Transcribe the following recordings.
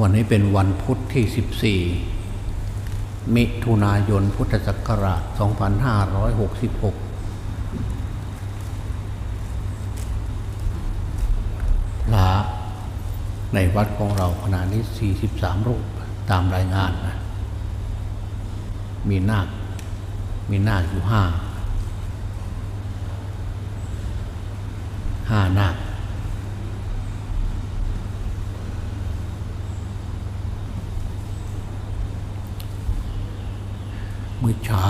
วันนี้เป็นวันพุทธที่ 14 มิถุนายนพุทธศักราช 2566พระในวัดของเราขณะนี้ 43 รูปตามรายงานนะมีนาค มีนาคอยู่ห้าห้านาค มื่อเช้า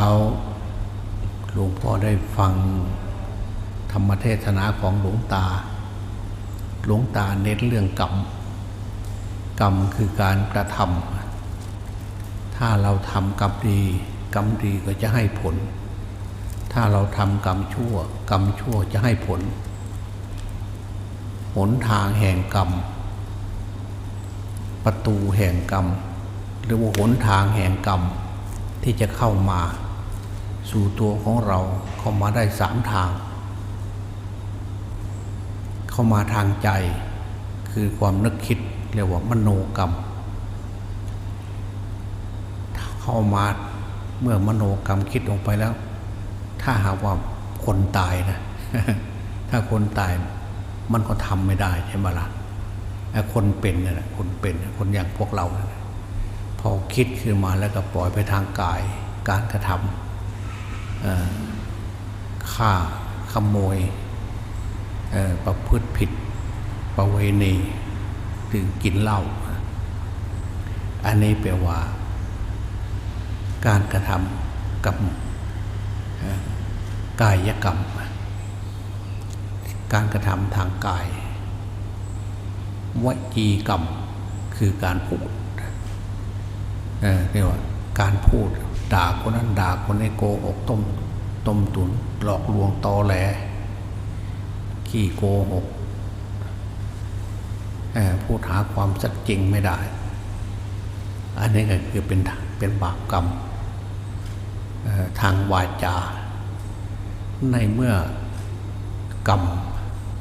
หลวงพ่อได้ฟังธรรมเทศนาของหลวงตา หลวงตาเน้นเรื่องกรรม กรรมคือการกระทำถ้าเราทำกรรมดี กรรมดีก็จะให้ผล ถ้าเราทำกรรมชั่ว กรรมชั่วจะให้ผล หนทางแห่งกรรม ประตูแห่งกรรม หรือว่าหนทางแห่งกรรม ที่จะเข้ามา สู่ตัวของเราเข้ามาได้สามทาง เข้ามาทางใจ คือความนึกคิดเรียกว่ามโนกรรม เข้ามาเมื่อมโนกรรมคิดลงไปแล้ว ถ้าหากว่าคนตายนะถ้าคนตายมันก็ทำไม่ได้ใช่ไหมละ่ะคนเป็นน่ะคนเป็นคนอย่างพวกเรานะ พอคิดขึ้นมาแล้วก็ปล่อยไปทางกายการกระทำฆ่าขโมยประพฤติผิดประเวณีถึงกินเหล้าอันนี้แปลว่า การกระทำกับกายกรรม การกระทำทางกาย วจีกรรมคือการพูด เรียกว่าการพูดด่าคนนั้นด่าคนนี้โกหกต้มต้มตุนหลอกลวงตอแหลขี้โกหกพูดหาความสัจจริงไม่ได้ อันนี้ก็คือเป็นเป็นบาปกรรมทางวาจา ในเมื่อกรรม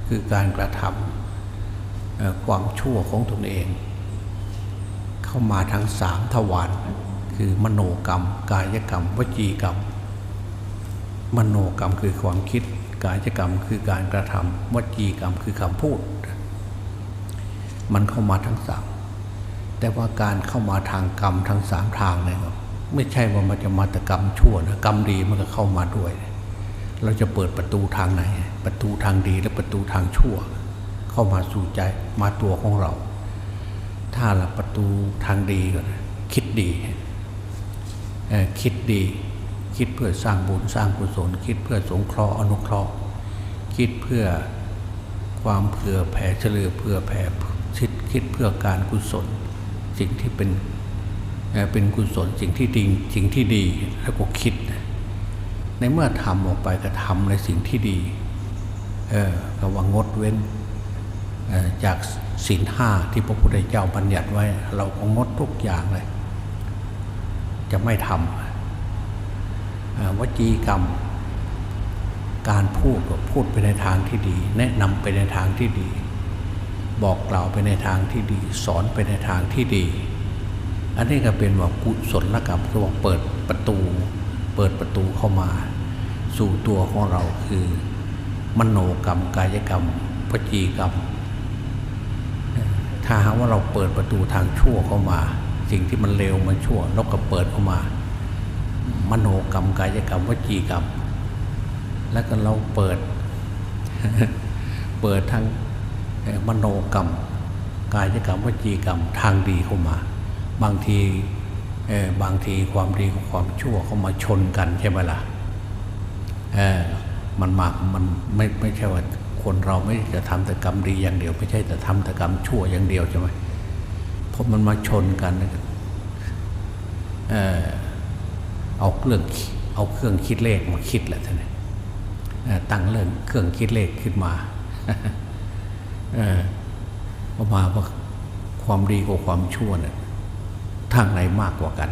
คือการกระทำความชั่วของตนเอง เข้ามาทั้งสามทวารคือมโนกรรม กายกรรม วจีกรรม มโนกรรมคือความคิด กายกรรมคือการกระทำวจีกรรมคือคำพูด มันเข้ามาทั้งสามแต่ว่าการเข้ามาทางกรรมทั้งสามทางเนี่ยไม่ใช่ว่ามันจะมาแต่กรรมชั่วนะกรรมดีมันก็เข้ามาด้วย เราจะเปิดประตูทางไหน ประตูทางดีและประตูทางชั่ว เข้ามาสู่ใจมาตัวของเรา ถ้าละประตูทางดีก็คิดดีคิดดี คิดเพื่อสร้างบุญสร้างกุศล คิดเพื่อสงเคราะห์อนุเคราะห์ คิดเพื่อความเผื่อแผ่เฉลือเพื่อแผ่คิดคิดเพื่อการกุศล สิ่งที่เป็นเป็นกุศลสิ่งที่ดีสิ่งที่ดีแล้วก็คิด ในเมื่อทำออกไปก็ทำในสิ่งที่ดี เออก็ว่างดเว้น จากศีลห้าที่พระพุทธเจ้าบัญญัติไว้ เราก็งดทุกอย่างเลย จะไม่ทำวจีกรรม การพูดพูดไปในทางที่ดี แนะนำไปในทางที่ดี บอกกล่าวไปในทางที่ดี สอนไปในทางที่ดี อันนี้ก็เป็นว่ากุศลกรรมคือว่าเปิดประตู เปิดประตูเข้ามา สู่ตัวของเราคือ มโนกรรมกายกรรมวจีกรรม ถ้าหากว่าเราเปิดประตูทางชั่วเข้ามา สิ่งที่มันเลวมันชั่วเราก็เปิดเข้ามา มโนกรรมกายกรรมวจีกรรม แล้วก็เราเปิด เปิดทางมโนกรรม กายกรรมวจีกรรมทางดีเข้ามา บางทีบางทีความดีกับความชั่วเข้ามาชนกันใช่ไหมล่ะมันมามันไม่ไม่ใช่ว่า คนเราไม่จะทำแต่กรรมดีอย่างเดียว ไม่ใช่แต่ทำแต่กรรมชั่วอย่างเดียวใช่ไหมเพราะมันมาชนกันเออเอาเครื่องเอาเครื่องคิดเลขมาคิดแหละท่านตั้งเรื่องเครื่องคิดเลขขึ้นมาเออมาว่าความดีกับความชั่วเนี่ยทางไหนมากกว่ากัน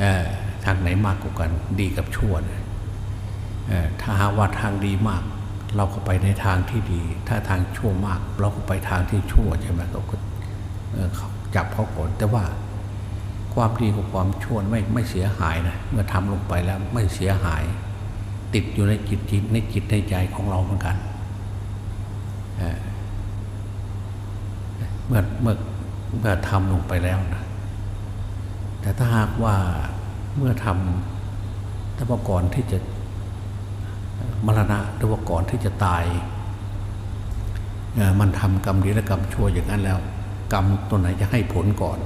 เออทางไหนมากกว่ากัน ดีกับชั่วเนี่ยถ้าหาว่าทางดีมาก เราก็ไปในทางที่ดี ถ้าทางชั่วมาก เราก็ไปทางที่ชั่วใช่ไหมเราก็จับเขาก่อนแต่ว่าความดีกับความชั่วไม่ไม่เสียหายนะเมื่อทำลงไปแล้วไม่เสียหาย ติดอยู่ในจิตจิตในจิตในใจของเราเหมือนกันเเมื่อเมื่อเมื่อทำลงไปแล้วนะแต่ถ้าหากว่าเมื่อทำถ้าว่าก่อนที่จะ มรณะหรือว่าก่อนที่จะตาย มันทำกรรมดีและกรรมชั่วอย่างนั้นแล้ว กรรมตัวไหนจะให้ผลก่อน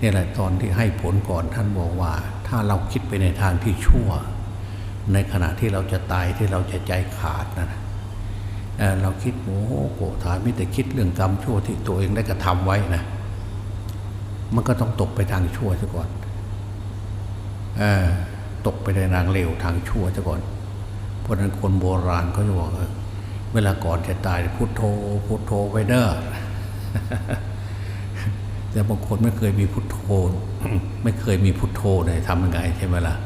นี่แหละตอนที่ให้ผลก่อนท่านบอกว่า ถ้าเราคิดไปในทางที่ชั่ว ในขณะที่เราจะตายที่เราจะใจขาดนะเราคิดโอ้โหโกรธฐานม่แต่คิดเรื่องกรรมชั่วที่ตัวเองได้กระทำไว้นะมันก็ต้องตกไปทางชั่วซะก่อนอตกไปในทางเลวทางชั่วซะก่อน เพราะนั้นคนโบราณเขาจะบอกเออเวลาก่อนจะตายพุทโธพุทโธไว้เด้อแต่บางคนไม่เคยมีพุทโธไม่เคยมีพุทโธเลยทำยังไงใช่ไหมล่ะ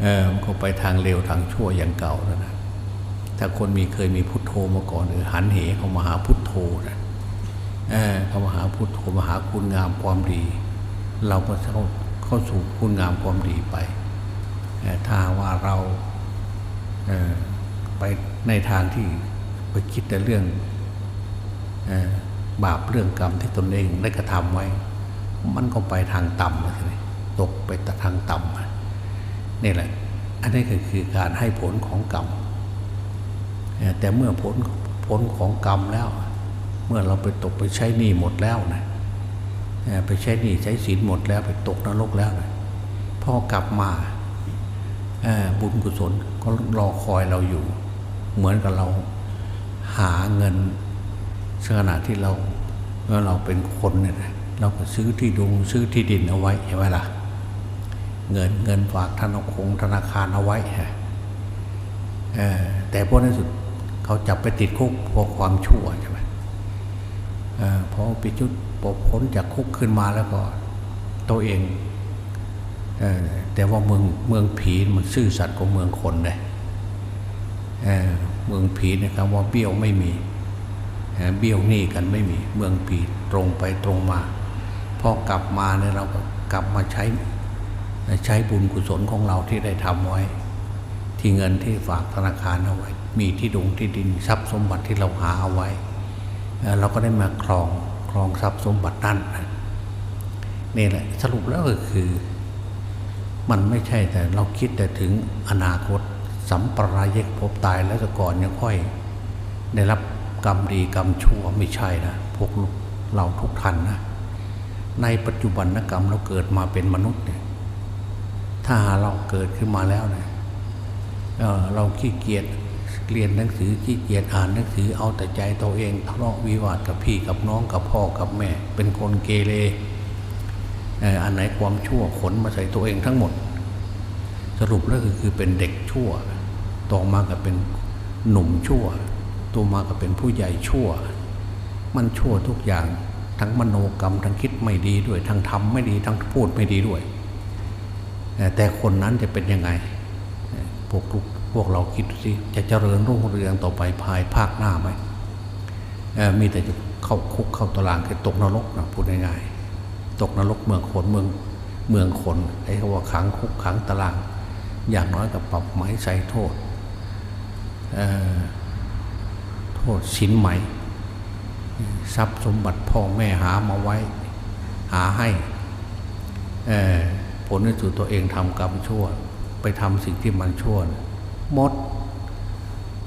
เออมันก็ไปทางเร็วทางชั่วอย่างเก่าแล้วนะถ้าคนมีเคยมีพุทโธมาก่อนหรือหันเหเขามาหาพุทโธนะเออเขามาหาพุทโธมาหาคุณงามความดี เราก็เข้าเข้าสู่คุณงามความดีไปเอ่ถ้าว่าเรา ไปในทางที่ไปคิดแต่เรื่องอบาปเรื่องกรรมที่ตนเองได้กระทำไว้ มันก็ไปทางต่ำเลยตกไปแต่ทางต่ำนี่แหละ อันนี้ก็คือการให้ผลของกรรมแต่เมื่อผลผลของกรรมแล้ว เมื่อเราไปตกไปใช้หนี้หมดแล้วนะไปใช้หนี้ใช้สินหมดแล้วไปตกนรกแล้วนะพอกลับมา บุญกุศลก็รอคอยเราอยู่ เหมือนกับเราหาเงินขณะที่เราเมื่อเราเป็นคนเนี่ยเราก็ซื้อที่ดงซื้อที่ดินเอาไว้ใช่ไหมล่ะ เงินเงินฝากธนาคารธนาคารเอาไว้ฮะแต่พวกนั้นสุดเขาจับไปติดคุกเพราะความชั่วใช่ไหมเอพอไปจุดปลดพ้นจากคุกขึ้นมาแล้วก็ ตัวเอง แต่ว่าเมืองเมืองผีมันซื่อสัตย์กว่าเมืองคนเลยเออเมืองผีนะครับว่าเบี้ยวไม่มีเบี้ยวหนี้กันไม่มี เมืองผีตรงไปตรงมาพอกลับมาเนี่ยเราก็กลับมาใช้ใช้บุญกุศลของเราที่ได้ทำไว้ ที่เงินที่ฝากธนาคารเอาไว้ มีที่ดงที่ดินทรัพย์สมบัติที่เราหาเอาไว้เราก็ได้มาครองครองทรัพย์สมบัตินั่นนี่แหละสรุปแล้วก็คือ มันไม่ใช่แต่เราคิดแต่ถึงอนาคต สัมปรายกพบตายแล้วก่อนยังค่อย ได้รับกรรมดีกรรมชั่วไม่ใช่นะพวกเราทุกท่านนะในปัจจุบันนกรรมเราเกิดมาเป็นมนุษย์เนี่ยถ้าเราเกิดขึ้นมาแล้วเนี่ยเเราขี้เกียจเรียนหนังสือขี้เกียจอ่านหนังสือเอาแต่ใจตัวเองทะเลาะวิวาทกับพี่กับน้องกับพ่อกับแม่ เป็นคนเกเร อันไหนความชั่วขนมาใส่ตัวเองทั้งหมด สรุปแล้วก็คือเป็นเด็กชั่ว ต่อมาก็เป็นหนุ่มชั่วตัวมาก็เป็นผู้ใหญ่ชั่ว มันชั่วทุกอย่างทั้งมโนกรรมทั้งคิดไม่ดีด้วย ทั้งทำไม่ดีทั้งพูดไม่ดีด้วย แต่คนนั้นจะเป็นยังไงพวกพวกเราคิดสิจะเจริญรุ่งเรืองต่อไปภายภาคหน้าไหมมีแต่จะเข้าคุกเข้าตารางคือตกนรกนะพูดง่ายๆ ตกนรกเมืองคนเมืองเมืองคนไอ้คำว่าขังคุกขังตาราง อย่างน้อยกับปรับไม้ใส่โทษโทษสินไหม ทรัพย์สมบัติพ่อแม่หามาไว้ หาให้ผลในสุดตัวเองทำกรรมชั่ว ไปทำสิ่งที่มันชั่วหมด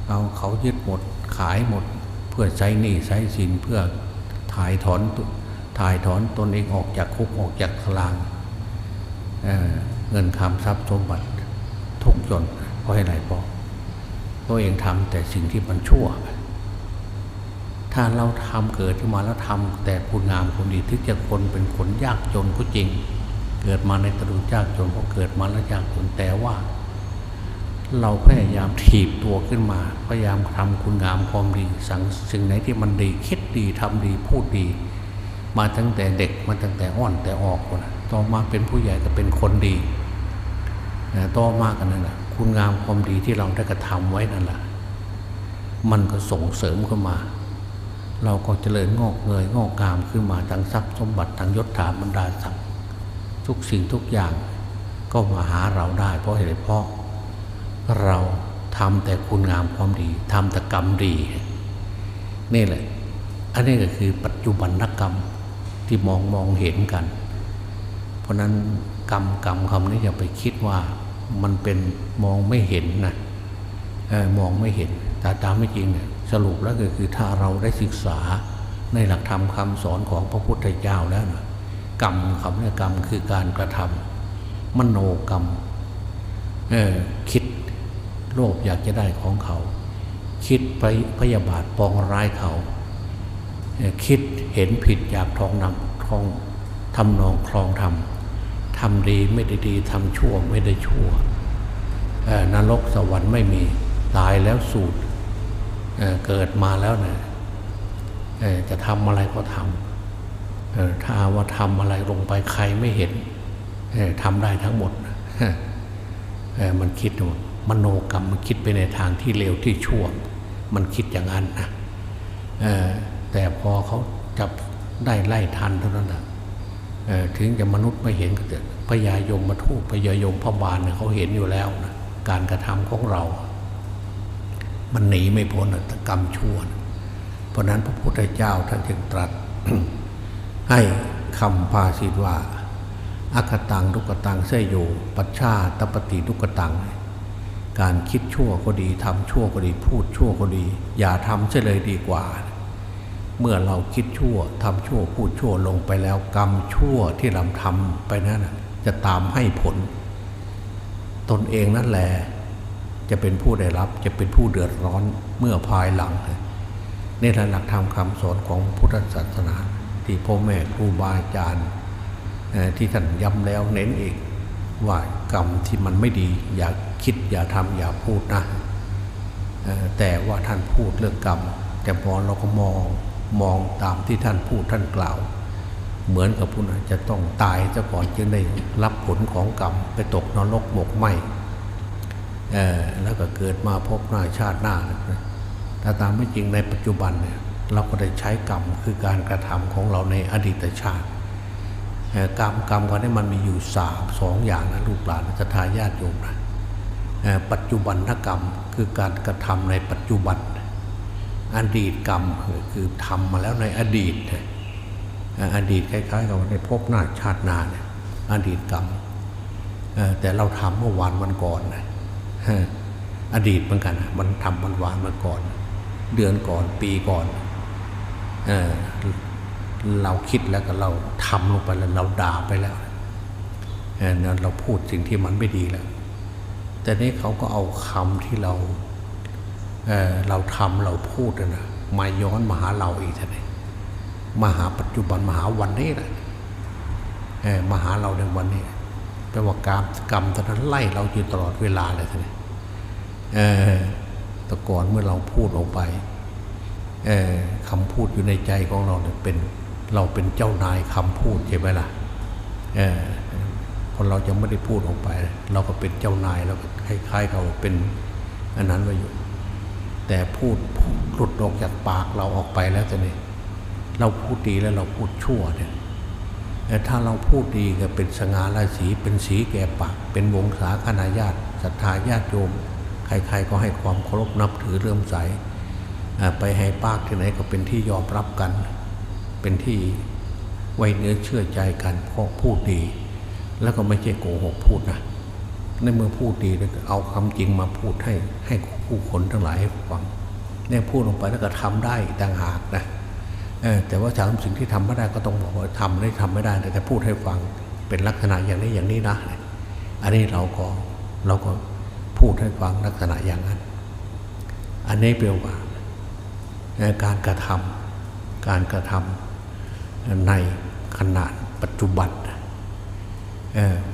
เอาเขายึดหมดขายหมด เพื่อใช้หนี้ใช้สินเพื่อถ่ายถอนตัว ถ่ายถอนตนเองออกจากคุกออกจากตารางเเงินคำทรัพย์สมบัติทุกจนเพราะอะไรเพราะตัวเองทำแต่สิ่งที่มันชั่ว ถ้าเราทำเกิดขึ้นมาแล้วทำแต่คุณงามคนดีถึงจะคนเป็นคนยากจนก็จริง เกิดมาในตระกูลยากจนเพราะเกิดมาแล้วยากจนแต่ว่า เราพยายามถีบตัวขึ้นมา พยายามทำคุณงามความดีสั่งสิ่งไหนที่มันดีคิดดีทำดีพูดดี มาตั้งแต่เด็กมาตั้งแต่อ่อนแต่ออกคนต่อมาเป็นผู้ใหญ่ก็เป็นคนดีนะต่อมากันนั่นแหละคุณงามความดีที่เราได้กระทำไว้นั่นแหละมันก็ส่งเสริมขึ้นมา เราก็เจริญงอกเงยงอกงามขึ้นมาทั้งทรัพย์สมบัติทั้งยศถาบรรดาศักดิ์ทุกสิ่งทุกอย่างก็มาหาเราได้เพราะเหตุเพราะเราทำแต่คุณงามความดีทำแต่กรรมดี นี่แหละ อันนี้ก็คือปัจจุบันนกรรม ที่มองมองเห็นกัน เพราะนั้นกรรมกรรมคำนี้อย่าไปคิดว่ามันเป็นมองไม่เห็นนะออมองไม่เห็น แต่ตามไม่จริงเนี่ยสรุปแล้วก็คือถ้าเราได้ศึกษาในหลักธรรมคำสอนของพระพุทธเจ้าแล้วนะกรรมคำนี้กรรมคือการกระทำมโนกรรมคิดโลภอยากจะได้ของเขา คิดไปพยาบาทปองร้ายเขา คิดเห็นผิดอยากทองนำทองทำนองคลองทำทำดีไม่ได้ดีทำชั่วไม่ได้ชั่วนรกสวรรค์ไม่มีตายแล้วสูตรเเกิดมาแล้วนี่ยจะทำอะไรก็ทำถ้าว่าทำอะไรลงไปใครไม่เห็นทำได้ทั้งหมดมันคิดว่ามโนกรรมมันคิดไปในทางที่เลวที่ชั่ว มันคิดอย่างนั้นนะ แต่พอเขาจับได้ไล่ทันเท่านั้นนะถึงจะมนุษย์ไม่เห็นก็เถอะพญายมมาทูตพญายมพระบาลเนี่ยเขาเห็นอยู่แล้วนะการกระทำของเรา มันหนีไม่พ้นนะกรรมชั่วนะเพราะนั้นพระพุทธเจ้าท่านจึงตรัส ให้คำภาษิตว่าอัคตังทุกตังเสยโยปัชชาตปฏิทุกตัง การคิดชั่วก็ดีทำชั่วก็ดี พูดชั่วก็ดี อย่าทำเสียเลยดีกว่า เมื่อเราคิดชั่วทำชั่วพูดชั่วลงไปแล้ว กรรมชั่วที่เราทำไปนั้นจะตามให้ผล ตนเองนั่นแหละจะเป็นผู้ได้รับจะเป็นผู้เดือดร้อนเมื่อภายหลังนี่แหละหลักธรรมคำสอนของพุทธศาสนา ที่พ่อแม่ครูบาอาจารย์ที่ท่านย้ำแล้วเน้นอีกว่ากรรมที่มันไม่ดี อย่าคิดอย่าทำอย่าพูดนะแต่ว่าท่านพูดเรื่องกรรม แต่พอเราก็มอง มองตามที่ท่านพูดท่านกล่าว เหมือนกับผู้นั้นจะต้องตายซะก่อนจึงได้รับผลของกรรมไปตกนรกหมกไหมเอ่อแล้วก็เกิดมาพบหน้าชาติหน้าแต่ตามไม่จริงในปัจจุบันเนี่ยเราก็ได้ใช้กรรมคือการกระทำของเราในอดีตชาติกรรมกรรมคนนี้มันมีอยู่สามสองอย่างนะลูกหลานจะทายาทโยมนะปัจจุบันกรรมคือการกระทำในปัจจุบัน อดีตกรรมคือทำมาแล้วในอดีตเอ่ออดีตคล้ายๆกับในภพหน้าชาติหน้าเนี่ยอดีตกรรมแต่เราทำเมื่อวานวันก่อนนะเอ่ออดีตเหมือนกันนะมันทำวันวานมาก่อน เดือนก่อนปีก่อนเออเราคิดแล้วก็เราทำลงไปแล้วเราด่าไปแล้วเออเราพูดสิ่งที่มันไม่ดีแล้ว แต่นี้เขาก็เอาคำที่เรา เราทำเราพูดนะมาย้อนมาหาเราอีกทีนี้มาหาปัจจุบันมาหาวันนี้แหละมาหาเราในวันนี้แปลว่ากรรมกรรมตอนนั้นไล่เราอยู่ตลอดเวลาเลยทีนี้เออแต่ก่อนเมื่อเราพูดออกไปเออคำพูดอยู่ในใจของเราเนี่ยเป็นเราเป็นเจ้านายคำพูดใช่ไหมล่ะเออพอเราจะไม่ได้พูดออกไป เราก็เป็นเจ้านายเราคล้ายๆเราเป็นอันนั้นไว้อยู่ แต่พูดหลุดออกจากปากเราออกไปแล้วจะนี่เราพูดดีแล้วเราพูดชั่วเนี่ยแต่ถ้าเราพูดดีก็เป็นสง่าราศีเป็นสีแก่ปาก เป็นวงศาคณาญาติศรัทธาญาติโยม ใครๆก็ให้ความเคารพนับถือเรื่มใสไปให้ปากที่ไหนก็เป็นที่ยอมรับกัน เป็นที่ไว้เนื้อเชื่อใจกันเพราะพูดดี แล้วก็ไม่ใช่โกหกพูดนะ ในเมื่อพูดดีแล้วก็เอาคำจริงมาพูดให้ให้ผู้คนทั้งหลายให้ฟังเนี่ยพูดลงไปแล้วก็ทำได้ต่างหากนะแต่ว่าทำสิ่งที่ทำไม่ได้ก็ต้องบอกว่าทำได้ทำไม่ได้แต่พูดให้ฟังเป็นลักษณะอย่างนี้อย่างนี้นะอันนี้เราก็เราก็พูดให้ฟังลักษณะอย่างนั้น อันนี้เปลว่าการกระทำการกระทำในขณะปัจจุบันเ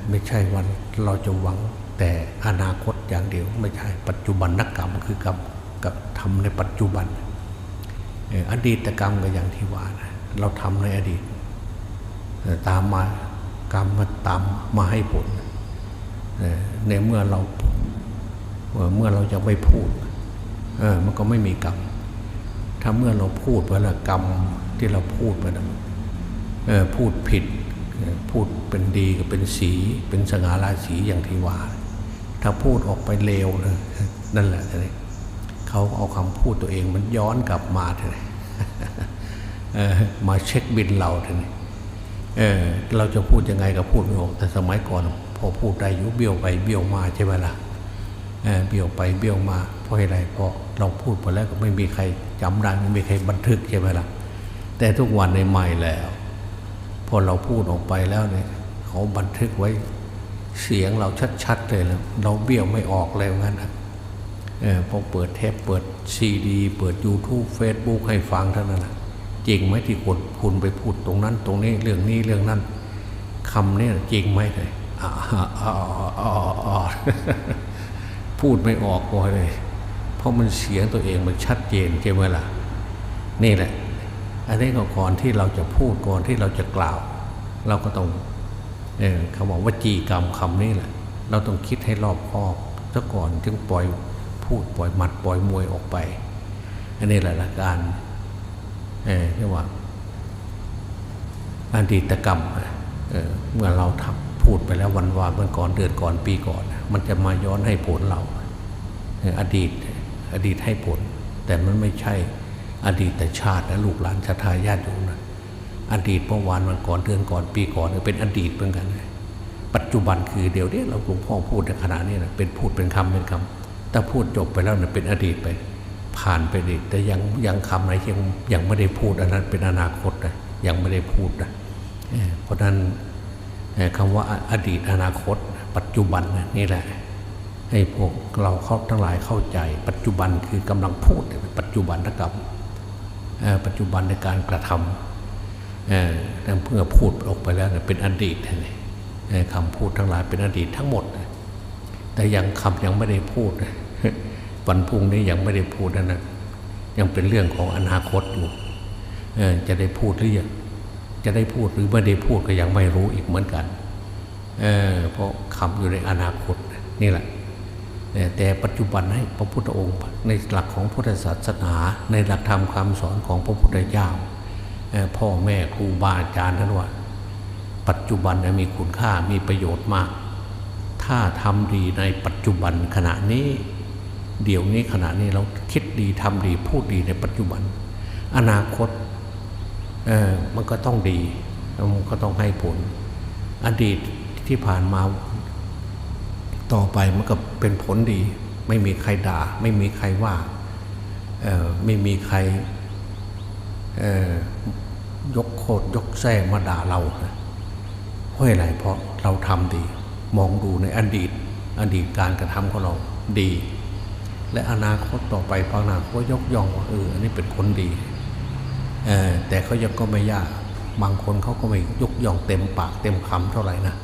ไม่ใช่วันเราจะหวังแต่อนาคตอย่างเดียวไม่ใช่ปัจจุบันนักกรรมคือกรรมกับทำในปัจจุบันเอออดีตกรรมก็อย่างที่ว่านะเราทำในอดีต ตามมากรรมมาตามมาให้ผลเออในเมื่อเราเมื่อเราจะไม่พูดเออมันก็ไม่มีกรรมถ้าเมื่อเราพูดไปแล้วกรรมที่เราพูดไปนะเออพูดผิด พูดเป็นดีก็เป็นสี เป็นสง่าราศีอย่างที่ว่า ถ้าพูดออกไปเลวเลยนั่นแหละเลยเขาเอาคำพูดตัวเองมันย้อนกลับมาเลยมาเช็คบินเราเออเราจะพูดยังไงก็พูดไม่ออกแต่สมัยก่อน พอพูดได้อยุเบี้ยวไปเบี้ยวมาใช่ไหมล่ะเเบี้ยวไปเบี้ยวมาเพราะอะไรเพราะเราพูดไปแล้วก็ไม่มีใครจำได้ไม่มีใครบันทึกใช่ไหมล่ะแต่ทุกวันในใหม่แล้ว อเราพูดออกไปแล้วเนี่ยเขาบันทึกไว้เสียงเราชัดๆเลยแล้วเราเบี้ยวไม่ออกเลยงั้นนะเออพอเปิดเทปเปิดซีดี เปิด YouTube Facebook ให้ฟังเท่านั้นนะจริงไหมที่คุณคุณไปพูดตรงนั้น ตรงนี้เรื่องนี้เรื่องนั้นคำนี้จริงไหมเลยอ่าอ่าอ่าพูดไม่ออกเลย เพราะมันเสียงตัวเองมันชัดเจนใช่ไหมล่ะ นี่แหละ อันนี้ก็ก่อนที่เราจะพูดก่อนที่เราจะกล่าว เราก็ต้องเออคำว่าวจีกรรมคำนี้แหละ เราต้องคิดให้รอบคอบซะก่อนจึงปล่อยพูดปล่อยหมัดปล่อยมวยออกไป อันนี้แหละหลักการเออเรียกว่าอดีตกรรมเออเมื่อเราทำพูดไปแล้ววันวานเมื่อก่อนเดือนก่อนปีก่อน มันจะมาย้อนให้ผลเราอดีตอดีตให้ผล แต่มันไม่ใช่ อดีตแต่ชาตินะลูกหลานชาทายาทโยมนะอดีตเมื่อวานวันก่อนเดือนก่อนปีก่อนเนี่ยเป็นอดีตเหมือนกันปัจจุบันคือเดี๋ยวนี้เราหลวงพ่อพูดในขณะนี้นะเป็นพูดเป็นคำเป็นคำถ้าพูดจบไปแล้วเนี่ยเป็นอดีตไป ผ่านไปดิแต่ยังยังคำไหนยังยังไม่ได้พูดอันนั้นเป็นอนาคตนะยังไม่ได้พูดนะเพราะฉะนั้นเอ่อคำว่าอดีตอนาคต ปัจจุบันนี่แหละให้พวกเราเข้าทั้งหลายเข้าใจ ปัจจุบันคือกำลังพูดเนี่ยปัจจุบันกรรมเอ่อ ปัจจุบันในการกระทำเอ่อแต่เพื่อพูดออกไปแล้วเป็นอดีตคำพูดทั้งหลายเป็นอดีตทั้งหมด แต่ยังคำยังไม่ได้พูดวันพุ่งนี้ยังไม่ได้พูดนะนยังเป็นเรื่องของอนาคตอยู่จะได้พูดหรือยังจะได้พูดหรือไม่ได้พูดก็ยังไม่รู้อีกเหมือนกันเเพราะคำอยู่ในอนาคตนี่แหละ แต่ปัจจุบันให้พระพุทธองค์ในหลักของพุทธศาสนา ในหลักธรรมคำสอนของพระพุทธเจ้าพ่อแม่ครูบาอาจารย์ท่านว่า ปัจจุบันมีคุณค่ามีประโยชน์มาก ถ้าทำดีในปัจจุบันขณะนี้ เดี๋ยวนี้ขณะนี้เราคิดดีทำดีพูดดีในปัจจุบัน อนาคตมันก็ต้องดีมันก็ต้องให้ผล อดีตที่ผ่านมา ต่อไปมันก็เป็นผลดี ไม่มีใครด่า ไม่มีใครว่าไม่มีใครยกโคดยกแส้มาด่าเราเพราะอะไรเพราะเราทำดี มองดูในอดีต อดีตการกระทำของเราดี และอนาคตต่อไปภาวนาก็ยกย่องว่าเอออันนี้เป็นคนดีแต่เขายังก็ไม่ยากบางคนเขาก็ไม่ยกย่องเต็มปากเต็มคำเท่าไหร่นะ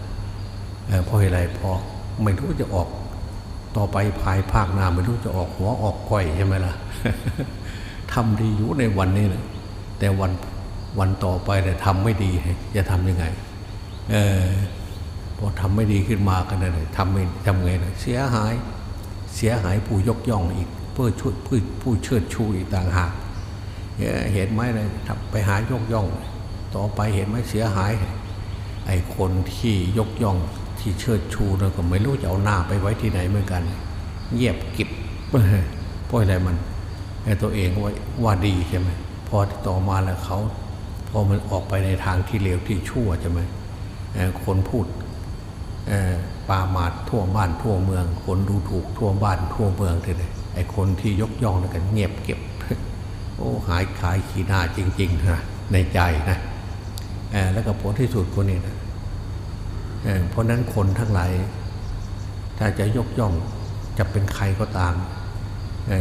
เพราะอะไรเพราะ ไม่รู้จะออก ต่อไปภายภาคหน้าไม่รู้จะออกหัวออกก้อยใช่ไหมล่ะทำดีอยู่ในวันนี้นะแต่วันวันต่อไปเนี่ยทำไม่ดีจะทำยังไง เออพอทำไม่ดีขึ้นมากันเลยทำไม่ทำไงเลยเสียหาย เสียหายผู้ยกย่องอีกเพื่อช่วยผู้ผู้เชิดชูอีกต่างหากเออเห็นไหมเลยทำไปหายกย่อง ต่อไปเห็นไหมเสียหาย ไอ้คนที่ยกย่อง ที่เชิดชูเราก็ไม่รู้จะเอาหน้าไปไว้ที่ไหนเหมือนกัน เงียบกิบเพราะอะไรมันไอ้ตัวเองว่าว่าดีใช่ไหมพอต่อมาแล้วเขาพอมันออกไปในทางที่เลวที่ชั่วใช่ไหมเอ่อคนพูดเอ่อปาหมาดทั่วบ้านทั่วเมือง คนดูถูกทั่วบ้านทั่วเมืองเลยไอ้คนที่ยกย่องนั่นก็เงียบเก็บ โอ้หายขายขี้หน้าจริงๆนะในใจนะแล้วก็ผลที่สุดคนนี้นะ เพราะนั้นคนทั้งหลายถ้าจะยกย่องจะเป็นใครก็ตาม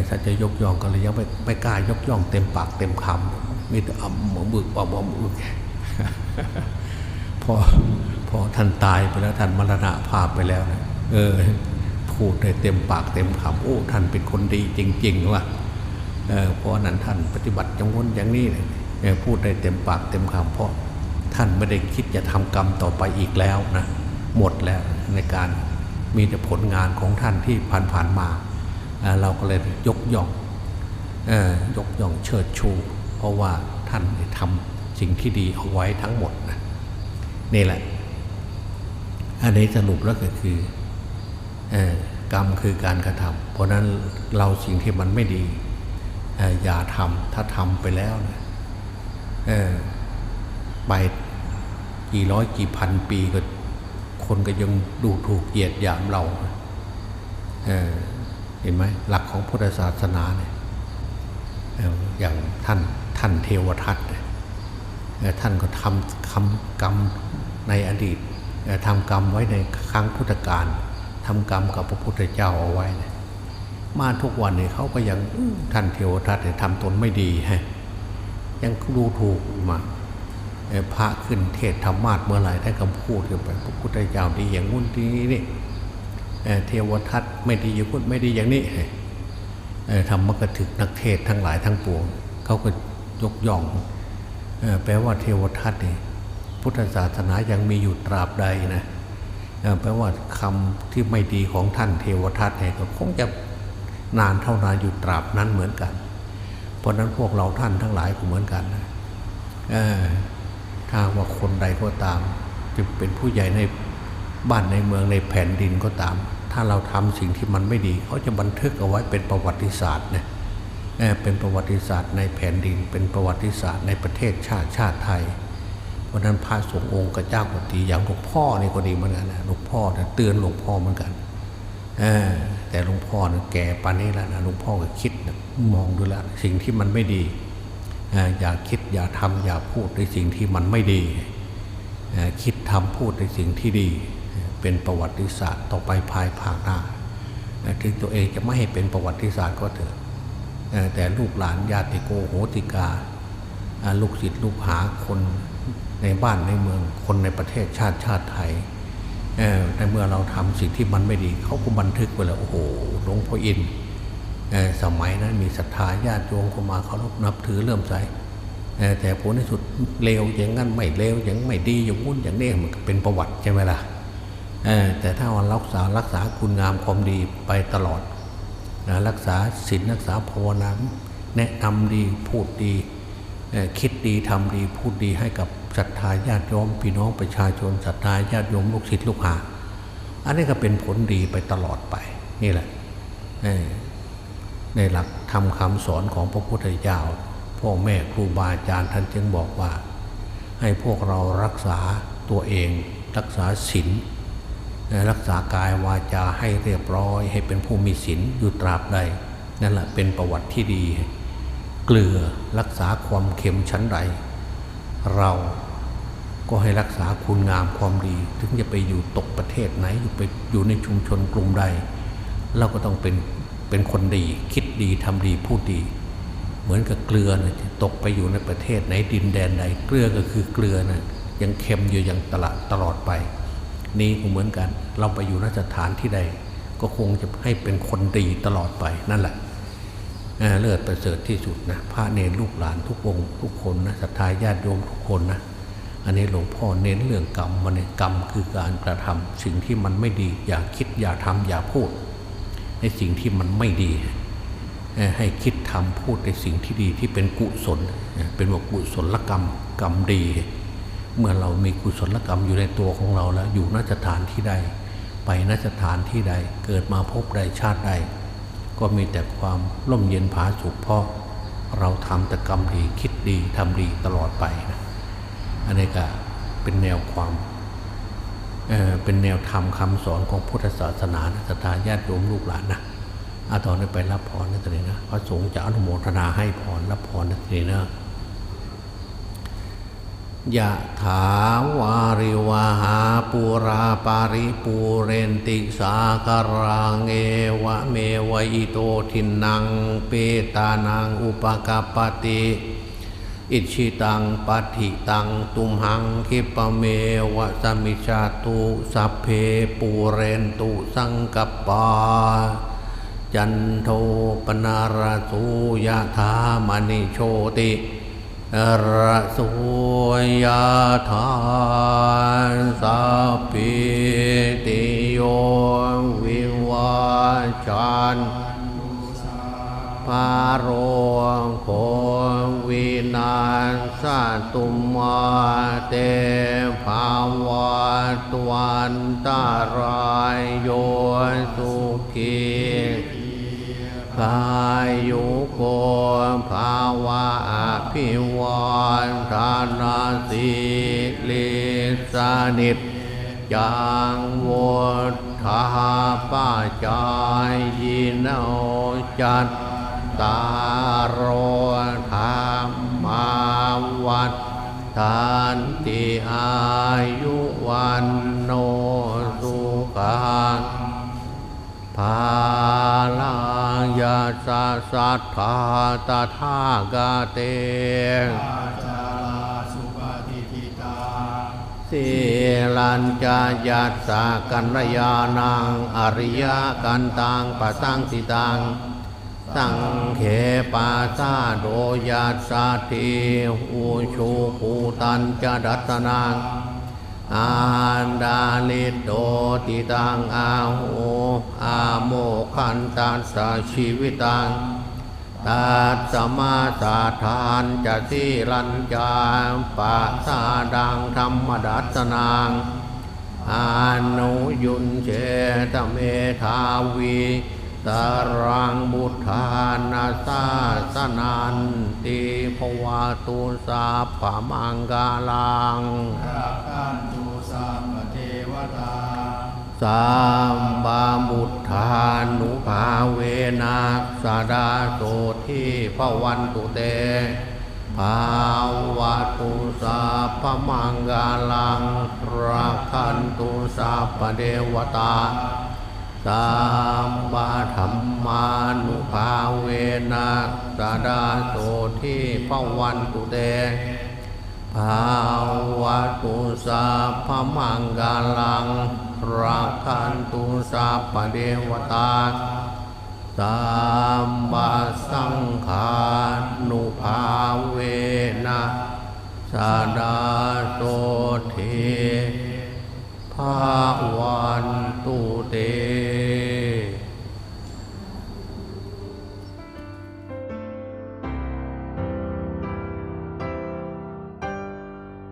ถ้าจะยกย่องก็เลยยังไม่ไม่กล้ายกย่องเต็มปากเต็มคำมีแต่อ่ำหมอบึกอ่ำหมอบึกพอพอท่านตายไปแล้วท่านมรณะภาพไปแล้วนะเออ พูดได้เต็มปากเต็มคำโอ้ท่านเป็นคนดีจริง ๆว่ะเออเพราะนั้นท่านปฏิบัติจังวนอย่างนี้เลยพูดได้เต็มปากเต็มคำเพราะ ท่านไม่ได้คิดจะทำกรรมต่อไปอีกแล้วนะหมดแล้วในการมีแต่ผลงานของท่านที่ผ่านๆมาเเราก็เลยยกย่องอยกย่องเชิดชู เพราะว่าท่านได้ทำสิ่งที่ดีเอาไว้ทั้งหมดนะนี่แหละ อันนี้สรุปแล้วก็คือกรรมคือการกระทำเพราะฉะนั้นเราสิ่งที่มันไม่ดีออย่าทำถ้าทำไปแล้วนะไป กี่ร้อยกี่พันปีก็คนก็ยังดูถูกเหยียดหยามเราเเห็นไหมหลักของพุทธศาสนาเนี่ยอออย่างท่านท่านเทวทัตเนี่ยท่านก็ทำคำกรรมในอดีตทำกรรมไว้ในครั้งพุทธกาลทำกรรมกับพระพุทธเจ้าเอาไว้มาทุกวันเนี่ยเขาก็ยังท่านเทวทัตเนี่ยทำตนไม่ดีฮะยังดูถูกมา พระขึ้นเทศธรรมาสเมื่อไหร่ท่านก็พูดกันไปพระพุทธเจ้าดีอย่างงุ้นดีนี่เอ่อเทวทัตไม่ดีอย่างงุ้นไม่ดีอย่างนี้เอ่อธรรมกถึกนักเทศทั้งหลายทั้งปวงเขาก็ยกย่องแปลว่าเทวทัตนี่พุทธศาสนายังมีอยู่ตราบใดนะแปลว่าคำที่ไม่ดีของท่านเทวทัตเนี่ยก็คงจะนานเท่านานอยู่ตราบนั้นเหมือนกัน เพราะนั้นพวกเราท่านทั้งหลายก็เหมือนกันนะ ถ้าว่าคนใดก็ตามจะเป็นผู้ใหญ่ในบ้านในเมืองในแผ่นดินก็ตาม ถ้าเราทำสิ่งที่มันไม่ดีเขาจะบันทึกเอาไว้เป็นประวัติศาสตร์เนี่ยเป็นประวัติศาสตร์ในแผ่นดิน เป็นประวัติศาสตร์ในประเทศชาติชาติไทย เพราะนั้นพระสงฆ์องค์กระเจ้ากตีอย่างหลวงพ่อนี่ก็ดีเหมือนกันนะหลวงพ่อเนี่ยเตือนหลวงพ่อเหมือนกันแต่หลวงพ่อเนี่ยแก่ปานนี้แล้วนะหลวงพ่อก็คิดนะมองดูแล้ว สิ่งที่มันไม่ดี อย่าคิดอย่าทำอย่าพูดในสิ่งที่มันไม่ดี คิดทำพูดในสิ่งที่ดี เป็นประวัติศาสตร์ต่อไปภายภาคหน้าเอ่อถึงตัวเองจะไม่ให้เป็นประวัติศาสตร์ก็เถอะแต่ลูกหลานญาติโกโหติกา ลูกศิษย์ลูกหาคนในบ้านในเมืองคนในประเทศชาติชาติไทยเอ่อในเมื่อเราทำสิ่งที่มันไม่ดี เขาก็บันทึกไว้แล้วโอ้โหหลวงพ่ออิน สมัยนั้นมีศรัทธาญาติโยมเข้ามาเคารพนับถือเริ่มใส่แต่ผลในสุดเลวอย่างนั้นไม่เลวอย่างไม่ดีอย่างงุ้นอย่างนี้มันเป็นประวัติใช่ไหมล่ะแต่ถ้าวันรักษารักษาคุณงามความดีไปตลอด รักษาศีลรักษาภาวนาแนะนำดีพูดดีคิดดีทำดีพูดดีให้กับศรัทธาญาติโยมพี่น้องประชาชนศรัทธาญาติโยมลูกศิษย์ลูกหา อันนี้ก็เป็นผลดีไปตลอดไปนี่แหละ ในหลักธรรมคำสอนของพระพุทธเจ้าพ่อแม่ครูบาอาจารย์ท่านจึงบอกว่า ให้พวกเรารักษาตัวเอง รักษาศีลรักษากายวาจาให้เรียบร้อย ให้เป็นผู้มีศีลอยู่ตราบใดนั่นแหละเป็นประวัติที่ดี เกลือรักษาความเค็มชั้นใด เราก็ให้รักษาคุณงามความดี ถึงจะไปอยู่ตกประเทศไหนอยู่ไปอยู่ในชุมชนกลุ่มใด เราก็ต้องเป็น เป็นคนดี คิดดีทำดีพูดดี เหมือนกับเกลือนะตกไปอยู่ในประเทศไหนดินแดนใดเกลือก็คือเกลือนะยังเค็มอยู่ย่างตลอดตลอดไป นี่ก็เหมือนกัน เราไปอยู่นสถานที่ใด ก็คงจะให้เป็นคนดีตลอดไปนั่นแหละเอ่อเลิศประเสริฐที่สุดนะพระเนรลูกหลานทุกองค์ทุกคนนะศรัทธาญาติโยมทุกคนนะอันนี้หลวงพ่อเน้นเรื่องกรรมมันเนกรรมคือการกระทำสิ่งที่มันไม่ดีอย่าคิดอย่าทำอย่าพูด ในสิ่งที่มันไม่ดีให้คิดทำพูดในสิ่งที่ดีที่เป็นกุศลเอ่อเป็นว่ากุศลกรรมกรรมดี เมื่อเรามีกุศลกรรมอยู่ในตัวของเราแล้ว อยู่นสถานที่ใด ไปนสถานที่ใดเกิดมาพบใดชาติใด ก็มีแต่ความร่มเย็นผาสุขเพราะเราทำแต่กรรมดีคิดดีทำดีตลอดไปนะอันนี้ก็เป็นแนวความ เป็นแนวธรรมคำสอนของพุทธศาสนานะศรัทธาญาติโยมลูกหลานนะอาตอนนี้ไปรับพรนตอนนี้นะพระสงฆ์จะอนุโมทนาให้พรรับพรนตอนนี้นะยะถาวาริวาหาปุราปาริปูเรนติสาคารังเอวะเมวะอิโตทินังเปตานังอุปกาปติ อิชิตังปัฏฐิตังตุมหังคิปเมวะสมิชาตุสัพเพปูเรนตุสังกปปาจันโทปนาราสุยะธามณิโชติระโสยะธาสัพพิติโยวิวาจันพาโรโค วินาสตุมาเตภาวะตวันตารายโยสุขีกายุโกภาวะอภิวันธานาสิลิสานิจังวุฒาป้าจายยินโอจัตตารโร ทันติอายุวันโนสุขังภาลังยาสะสัทธาตถากาเตอาจาราสุปฏิทิตาสีลัญจายัสสะกัญญาณังอริยกันตังปะสังสิตัง สังเขปาซาโดยัสสะทิอุชูภูตัญจดัตนังอันดาลิโตติตังอาหูอาโมคันตัสสะชีวิตังตัดสมาสาทานจะสิรัญจาปะสาดังธรรมดัตนางอานุยุนเชตเมทาวี ตารังบุทานาสาสนันติภวาตุสาปะมังกาลังรักขันตุสัพพเทวตาสัมบามุทานุภาเวนัสาดาโสทิภวันตุเตภาวะตุสัพมังกาลังรักขันตุสัพพเดวตา สัมบาธรรมานุภาเวนัสาดาโสทิภวันตุเตภาวะตุสัพพมังกาลังรักันตุสัพพเดวตาสัมบาสังขานุภาเวนะสาดาโสเทภาวันตุเต